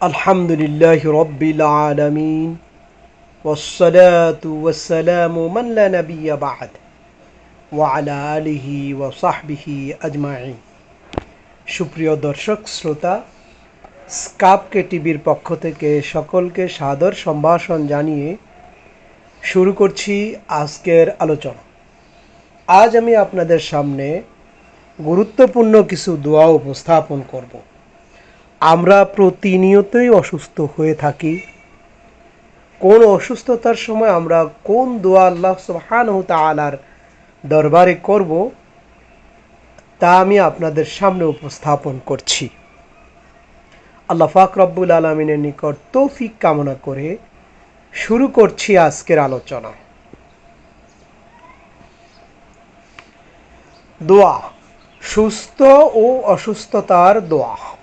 الحمد لله رب العالمين والصلاة والسلام من لا نبي بعد وعلى آله وصحبه أجمعين সুপ্রিয় দর্শক শ্রোতা স্কাপকে টিভির পক্ষ থেকে সকলকে সাদর সম্ভাষণ জানিয়ে শুরু করছি আজকের আলোচনা আজ আমি আপনাদের সামনে গুরুত্বপূর্ণ কিছু দোয়া উপস্থাপন করব আমরা প্রতিনিয়তই অসুস্থ হয়ে থাকি। কোন অসুস্থতার সময় আমরা কোন দোয়া আল্লাহ সুবহানাহু তাআলার দরবারে করব, তা আমি আপনাদের সামনে উপস্থাপন করছি। আল্লাহ ফাক রব্বুল আলমিনের নিকট তৌফিক কামনা করে শুরু করছি আজকের আলোচনা। দোয়া, সুস্থ ও অসুস্থতার দোয়া।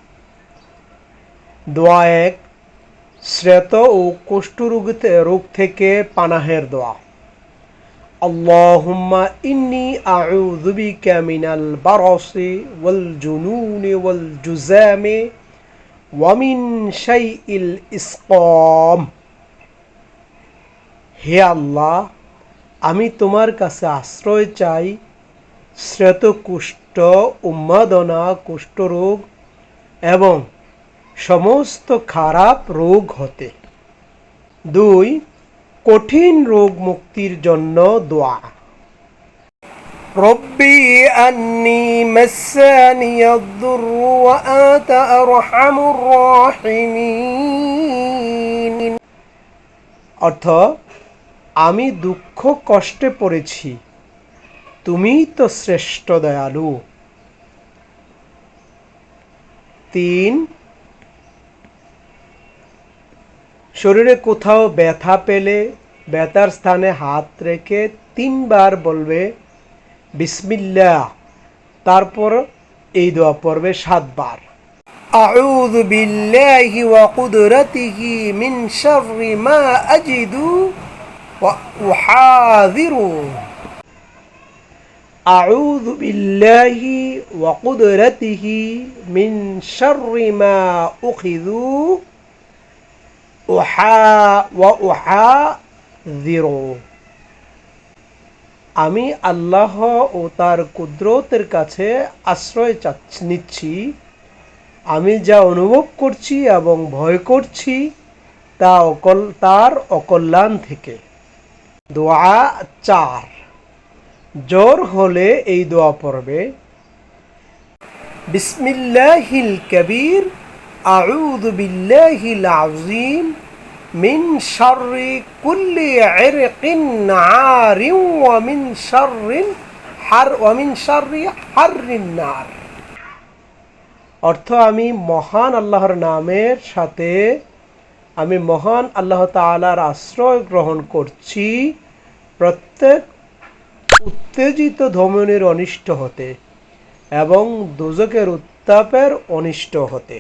দোয়া এক শ্রেত ও কুষ্ঠরোগীতে রোগ থেকে পানাহের দোয়া। আল্লাহুম্মা ইন্নি আউযু বিকা মিনাল বারাসি ওয়াল জুনুনি ওয়াল জুজামি ওয়া মিন শাইইল ইসকাম। হে আল্লাহ, আমি তোমার কাছে আশ্রয় চাই। শ্রেত কুষ্ঠ উন্মাদনা কুষ্ঠরোগ এবং সমস্ত খারাপ রোগ হতে দুই কঠিন রোগ মুক্তির জন্য দোয়া রব্বি আন্নি মাসানি الضر وأنت أرحم الراحمين অর্থ আমি দুঃখ কষ্টে পড়েছি তুমিই তো শ্রেষ্ঠ দয়ালু তিন শরীরে কোথাও ব্যথা পেলে ব্যথার স্থানে হাত রেখে তিনবার বলবে বিসমিল্লা তারপর এই দোয়া পড়বে সাতবার أعوذ بالله وقدرته من شر ما أجد وأحاذر أعوذ بالله وقدرته من شر ما أخذ উহা ওয়া আমি আল্লাহ ও তার কুদরতের কাছে আশ্রয় চাচ্ছি, নিচ্ছি। আমি যা অনুভব করছি এবং ভয় করছি তা অকল, তার অকল্যাণ থেকে। দোয়া চার। জ্বর হলে এই দোয়া পড়বে। বিসমিল্লাহিল কবির। বিল্লাহিল আযীম মিন শাররি কুল্লি ইরকিন নারিন ওয়া মিন শাররিল হার, ওয়া মিন শাররি নার। অর্থ আমি মহান আল্লাহর নামের সাথে আমি মহান আল্লাহ তাআলার আশ্রয় গ্রহণ করছি, প্রত্যেক উত্তেজিত ধমনের অনিষ্ট হতে এবং দুজকের উত্তাপের অনিষ্ট হতে।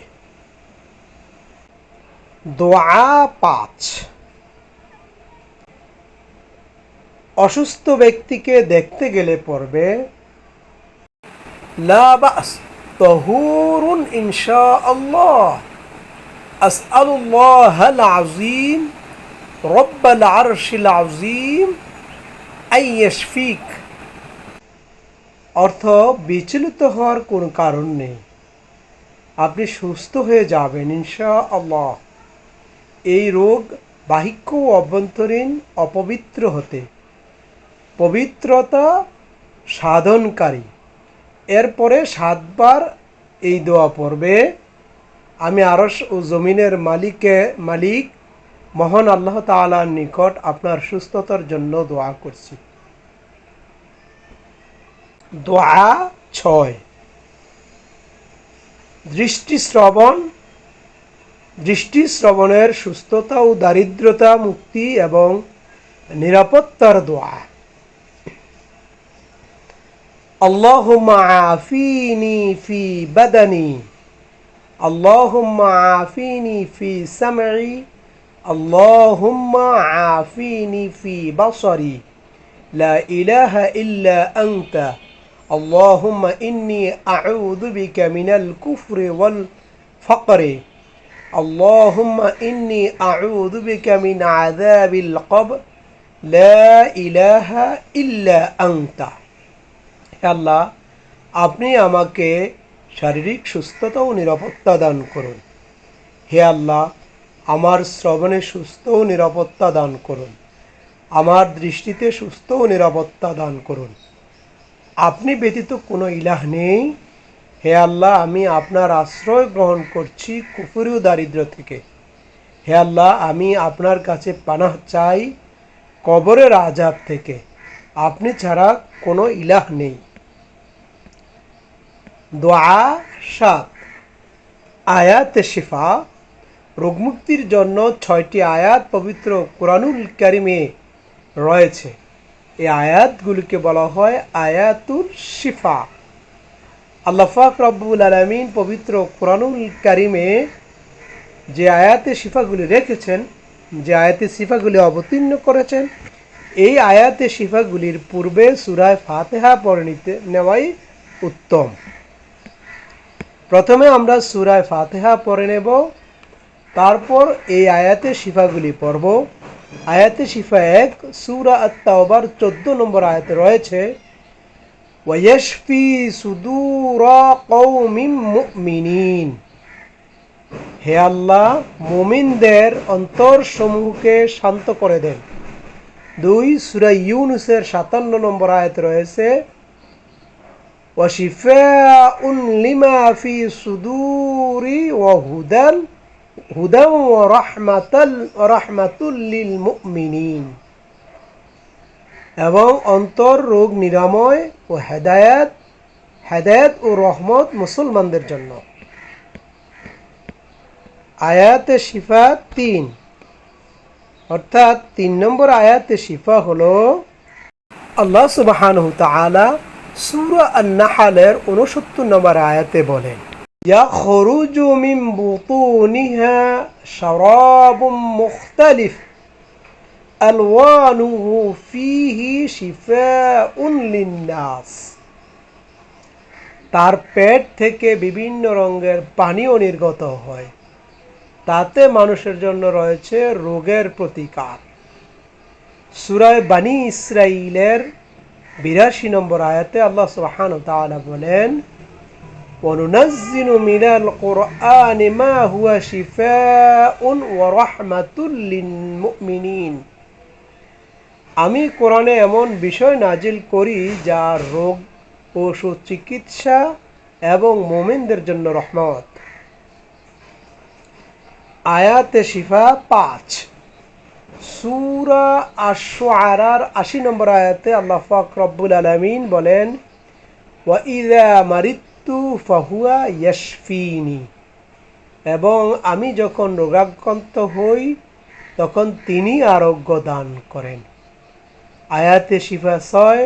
দোয়া পাঁচ অসুস্থ ব্যক্তিকে দেখতে গেলে পড়বে লা বাস তহুরুন ইনশা আল্লাহ আসআলুল্লাহ আল আযীম رب العرش العظيم আইয়াশফিক অর্থ বিচলিত হওয়ার কোনো কারণ নেই আপনি সুস্থ হয়ে যাবেন ইনশা আল্লাহ এই রোগ বাহিক্য ও অভ্যন্তরীণ অপবিত্র হতে। পবিত্রতা সাধনকারী। এরপরে সাতবার এই দোয়া পড়বে। আমি আরস ও জমিনের মালিকে, মালিক, মহান আল্লাহ তালার নিকট আপনার সুস্থতার জন্য দোয়া করছি। দোয়া ছয়। দৃষ্টি শ্রবণ দৃষ্টি শ্রবণের সুস্থতা ও দারিদ্রতা মুক্তি এবং নিরাপত্তার দোয়া اللهم عافيني في بدني اللهم عافيني في سمعي اللهم عافيني في بصري لا إله إلا أنت اللهم إني أعوذ بك من الكفر والفقر اللهم إني أعوذ بك من عذاب القبر لا إله إلا أنت হে আল্লাহ আপনি আমাকে শারীরিক সুস্থতা ও নিরাপত্তা দান করুন হে আল্লাহ আমার শ্রবণে সুস্থ ও নিরাপত্তা দান করুন আমার দৃষ্টিতে সুস্থ ও নিরাপত্তা দান করুন আপনি ব্যতীত কোনো ইলাহ নেই হে আল্লাহ, আমি আপনার আশ্রয় গ্রহণ করছি কুফুরি ও দারিদ্র থেকে। হে আল্লাহ, আমি আপনার কাছে পানাহ চাই কবরের আজাব থেকে। আপনি ছাড়া কোনো ইলাহ নেই। দোয়া সাত। আয়াত শিফা। রোগমুক্তির জন্য ছয়টি আয়াত পবিত্র কোরআনুল কারিমে রয়েছে। এই আয়াতগুলিকে বলা হয় আয়াতুল শিফা। আল্লাফাক রব্বুল আলমিন পবিত্র কোরআনুল কারিমে যে আয়াতে শিফাগুলি রেখেছেন, যে আয়াতে শিফাগুলি অবতীর্ণ করেছেন, এই আয়াতে শিফাগুলির পূর্বে সুরায় ফাতেহা পড়ে নিতে, নেওয়াই উত্তম। প্রথমে আমরা সুরায় ফাতেহা পড়ে নেব, তারপর এই আয়াতে শিফাগুলি পড়ব। আয়াতে শিফা এক, সুরা আত্মাওবার চোদ্দ নম্বর আয়াতে রয়েছে ওয়াশফি সুদুরা কৌমিম মুমিনিন হে আল্লাহ মুমিনদের অন্তর সমূহকে শান্ত করে দেন দুই সুরা ইউনুসের সাতান্ন নম্বর আয়াত রয়েছে وشفاء لما في صدور وهدى هدى ورحمة ورحمة للمؤمنين এবং অন্তর রোগ নিরাময় ও হেদায়াত হেদায়াত ও রহমত মুসলমানদের জন্য আয়াতে শিফা তিন অর্থাৎ তিন নম্বর আয়াতে শিফা হলো আল্লাহ সুবাহানহু তাআলা সূরা আন-নাহলের 69 নম্বর আয়াতে বলেন يخرج من بطونها شراب مختلف ألوانه فيه شفاء للناس তার পেট থেকে বিভিন্ন রঙের পানীয় নির্গত হয় তাতে মানুষের জন্য রয়েছে রোগের প্রতিকার সুরায় বানি ইসরাইলের বিরাশি নম্বর আয়াতে আল্লাহ সুবহান তাআলা বলেন وننزل من القرآن ما هو شفاء ورحمة للمؤمنين আমি কোরআনে এমন বিষয় নাজিল করি যা রোগ ও সুচিকিৎসা এবং মোমেনদের জন্য রহমত। আয়াতে শিফা পাঁচ, সুরা আশারার আশি নম্বর আয়াতে আল্লাহ ফাক রব্বুল আলমিন বলেন ওয়াইদা ফাহুয়া ইয়াশফিনি। এবং আমি যখন রোগাক্রান্ত হই, তখন তিনি আরোগ্য দান করেন। আয়াতে শিফা ছয়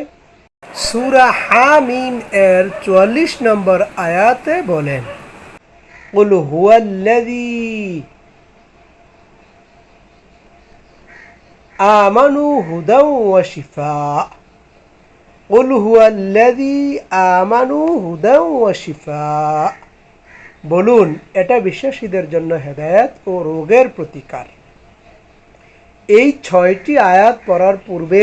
সুরা হামিম এর চুয়াল্লিশ নম্বর আয়াতে বলেন قل هو الذي آمنوا هدى وشفاء قل هو الذي آمنوا هدى وشفاء বলুন এটা বিশ্বাসীদের জন্য হেদায়েত ও রোগের প্রতিকার এই ছয়টি আয়াত পড়ার পূর্বে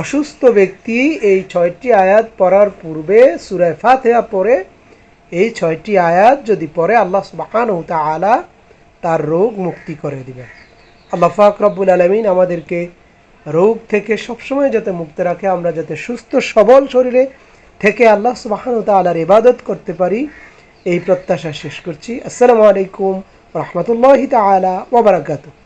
অসুস্থ ব্যক্তি এই ছয়টি আয়াত পড়ার পূর্বে সুরায় ফাতেহা পড়ে, এই ছয়টি আয়াত যদি পড়ে, আল্লাহ সুবহানাহু তাআলা তার রোগ মুক্তি করে দিবেন। আল্লাহ পাক রব্বুল আলমিন আমাদেরকে রোগ থেকে সবসময় যাতে মুক্ত রাখে, আমরা যাতে সুস্থ, সবল শরীরে থেকে আল্লাহ সুবহানাহু তাআলার ইবাদত করতে পারি, এই প্রত্যাশা শেষ করছি। আসসালামু আলাইকুম রহমতুল্লাহি তাআলা ওয়া বারাকাতুহু।